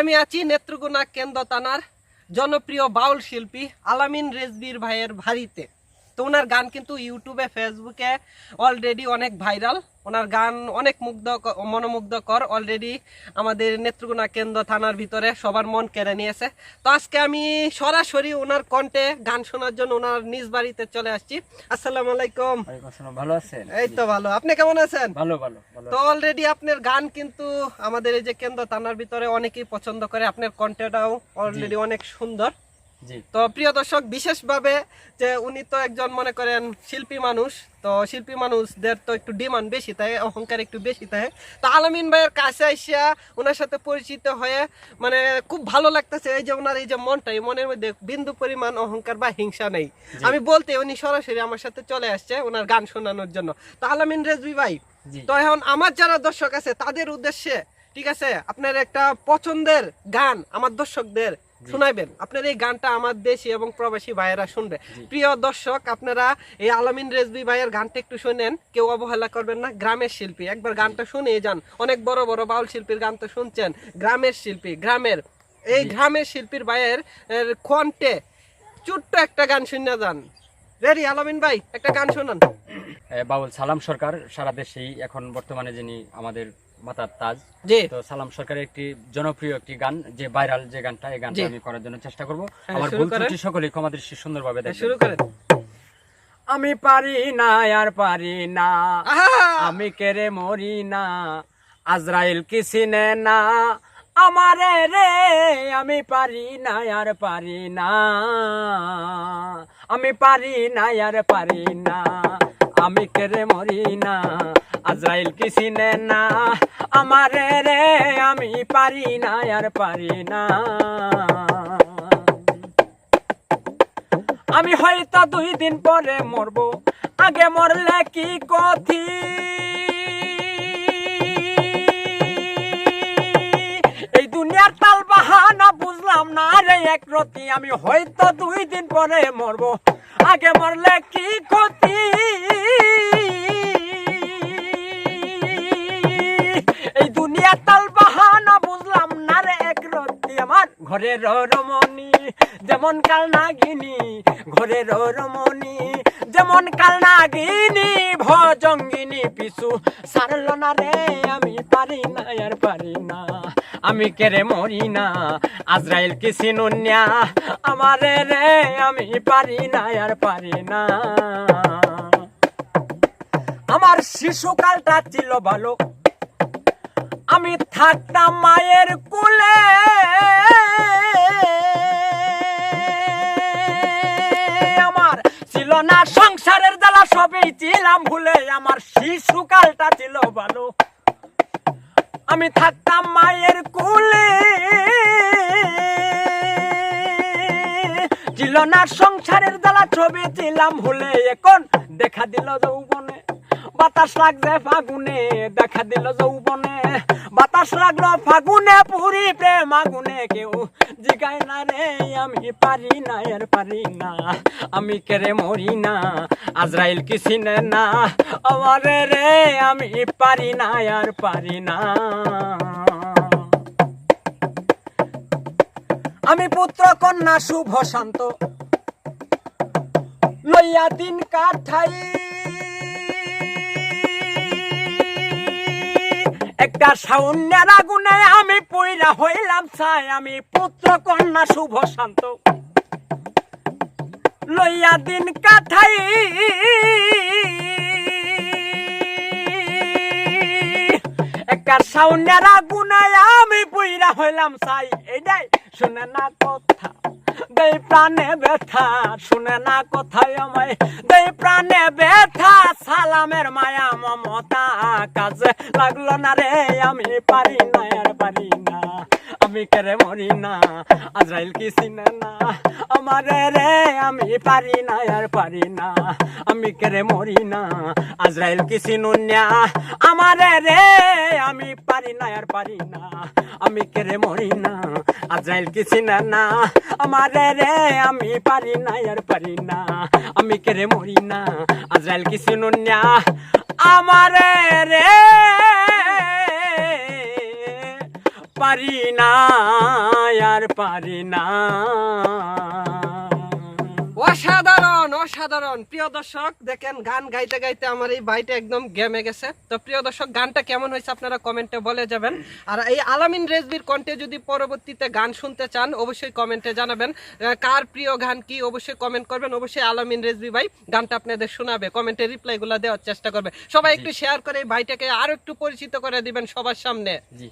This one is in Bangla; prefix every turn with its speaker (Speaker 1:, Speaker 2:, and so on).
Speaker 1: আমি আছি নেত্রকোনা কেন্দ্র থানার জনপ্রিয় বাউল শিল্পী আলামিন রেজবির ভাইয়ের বাড়িতে। তো ওনার গান কিন্তু ইউটিউবে ফেসবুকে অলরেডি অনেক ভাইরাল ওনার গান অনেক মুগ্ধ মনোমুগ্ধকর। অলরেডি আমাদের নেত্রকোনা কেন্দ্র থানার ভিতরে সবার মন কেড়ে নিয়েছে। তো আজকে আমি সরাসরি ওনার কণ্ঠে গান শোনার জন্য ওনার নিজ বাড়িতে চলে আসছি। আসসালামু আলাইকুম।
Speaker 2: ভালো আছেন?
Speaker 1: এই তো ভালো। আপনি কেমন আছেন?
Speaker 2: ভালো ভালো
Speaker 1: তো অলরেডি আপনার গান কিন্তু আমাদের এই যে কেন্দ্র থানার ভিতরে অনেকেই পছন্দ করে। আপনার কন্টেন্টটাও অলরেডি অনেক সুন্দর। তো প্রিয় দর্শক বিশেষভাবে যে উনি তো একজন মনে করেন শিল্পী মানুষ তো শিল্পী মানুষদের তো একটু ডিমান্ড বেশি থাকে অহংকার একটু বেশি থাকে তো আলামিন ভাইয়ের কাছে আইসা ওনার সাথে পরিচিত হয়ে মানে খুব ভালো লাগতেছে এই যে ওনার এই যে মনটা এই মনের মধ্যে বিন্দু পরিমাণ অহংকার বা হিংসা নেই। আমি বলতে উনি সরাসরি আমার সাথে চলে আসছে ওনার গান শোনানোর জন্য। তো আলামিন রেজবি ভাই তো এখন আমার যারা দর্শক আছে তাদের উদ্দেশ্যে ঠিক আছে আপনার একটা পছন্দের গান আমার দর্শকদের শোনাইবেন। আপনার এই গানটা আমার দেশি এবং প্রবাসী ভাইয়েরা শুনবে। প্রিয় দর্শক আপনারা এই আলামিন রেজবি ভাইয়ের গানটা একটু শুনেন। কেউ অবহেলা করবেন না। গ্রামের শিল্পী। একবার গানটা শুনে যান। অনেক বড় বড় বাউল শিল্পীর গান তো শুনছেন। গ্রামের শিল্পী গ্রামের। এই গ্রামের শিল্পীর ভাইয়ের কণ্ঠে ছোট্ট একটা গান শুনে যান। রেডি আলামিন ভাই একটা গান শোনান।
Speaker 2: বাউল সালাম সরকার সারা দেশেই। এখন বর্তমানে যিনি আমাদের মাতার তাজ। তো সালাম সরকারের একটি জনপ্রিয় একটি গান যে ভাইরাল যে গানটা এই গানটা আমি করার জন্য চেষ্টা করব।
Speaker 1: হ্যাঁ,
Speaker 2: আমার
Speaker 1: শুরু
Speaker 2: ভুল ত্রুটি সকলেই ক্ষমা দৃষ্টি সুন্দরভাবে দেখবেন।
Speaker 1: শুরু করেন।
Speaker 2: আমি পারি না আর পারি না। আমি কেড়ে মরি না আজরাইল কি চিনে না? আমারে রে আমি পারি না আর পারি না। আমি পারি না আর পারি না। আমি কেড়ে মরি না আজরাইল কি চিনে না? আমারে রে, আমি পারি না, আর পারি না। আমি হয়তো দুই দিন পরে মরব, আগে মরলে কি কথি এই দুনিয়ার তাল বাহানা বুঝলাম না রে, এক রতি আমি হয়তো দুই দিন পরে মরব, আগে মরলে কি ক্ষতি ঘরের রমণী, যেমন কাল নাগিনী, ঘরের রমণী, যেমন কাল নাগিনী ভজঙ্গিনী পিছু সারল না রে, আমি পারি না, আর পারি না। আমি কেড়ে মরি না, আজরাইল কি সিনুনিয়া? আমারে রে, আমি পারি না, আর পারি না। আমার শিশুকালটা ছিল ভালো। আমি থাকতাম মায়ের কুলে। না, সংসারের জ্বালা সবই ছিলাম ভুলে। আমার শিশুকালটা ছিল ভালো। আমি থাকতাম মায়ের কুলে। ছিল না, সংসারের জ্বালা ছবি ছিলাম ভুলে। এখন দেখা দিল যৌবনে। বাতাস লাগছে ফাগুনে, দেখা দিল যৌবনে। বাতাস লাগল, ফাগুনে পুরি প্রেম আগুনে কেউ জিগায় না রে। আমি পারি না আর পারি না, আমি কেড়ে মরি না, আজরাইল কি চিনে না? আমারে রে, আমি পারি না আর পারি না। আমি পুত্র, কন্যা, শুভ, শান্ত। লইয়া দিন কাঠাই। একটা সাউন্যের আগুনে আমি পইরা হইলাম ছাই, আমি পুত্র কন্যা শুভ শান্ত। লইয়া দিন কাঠাই একটা সাউন্যের আগুনে আমি পইরা হইলাম ছাই এটাই শুনে না কথা। দেই প্রাণে ব্যথা, শুনে না কথাই আমায়। দেই প্রাণে ব্যথা, সালামের মায়া, মমতা, কাজে লাগল না রে, আমি পারি না, আর পারি না। আমি কেড়ে মরি না, আজরাইল কি চিনে না? আমারে রে, আমি পারি না, আর পারি না। আমি কেড়ে মরি না, আজরাইল কি চিনুনিয়া আমারে রে, আমি পারি না, আর পারি না। আমি কেড়ে মরি না আজরাইল কি না না? আমারে রে, আমি পারি না, আর পারি না। আমি কেড়ে মরি না? আজাইল কি চিনুনিয়া আমারে রে, পারি না, আর পারি না।
Speaker 1: অসাধারণ অসাধারণ। প্রিয় দর্শক দেখেন গান গাইতে গাইতে আমার এই ভাইটা একদম গেমে গেছে। তো প্রিয় দর্শক গানটা কেমন হয়েছে আপনারা কমেন্টে বলে যাবেন। আর এই আলামিন রেজবির কণ্ঠে যদি পরবর্তীতে গান শুনতে চান অবশ্যই কমেন্টে জানাবেন। কার প্রিয় গান কি অবশ্যই কমেন্ট করবেন। অবশ্যই আলামিন রেজবি ভাই গানটা আপনাদের শোনাবে কমেন্টে রিপ্লাই গুলো দেওয়ার চেষ্টা করবে। সবাই একটু শেয়ার করে এই ভাইটাকে আরও একটু পরিচিত করে দিবেন সবার সামনে।
Speaker 2: জি।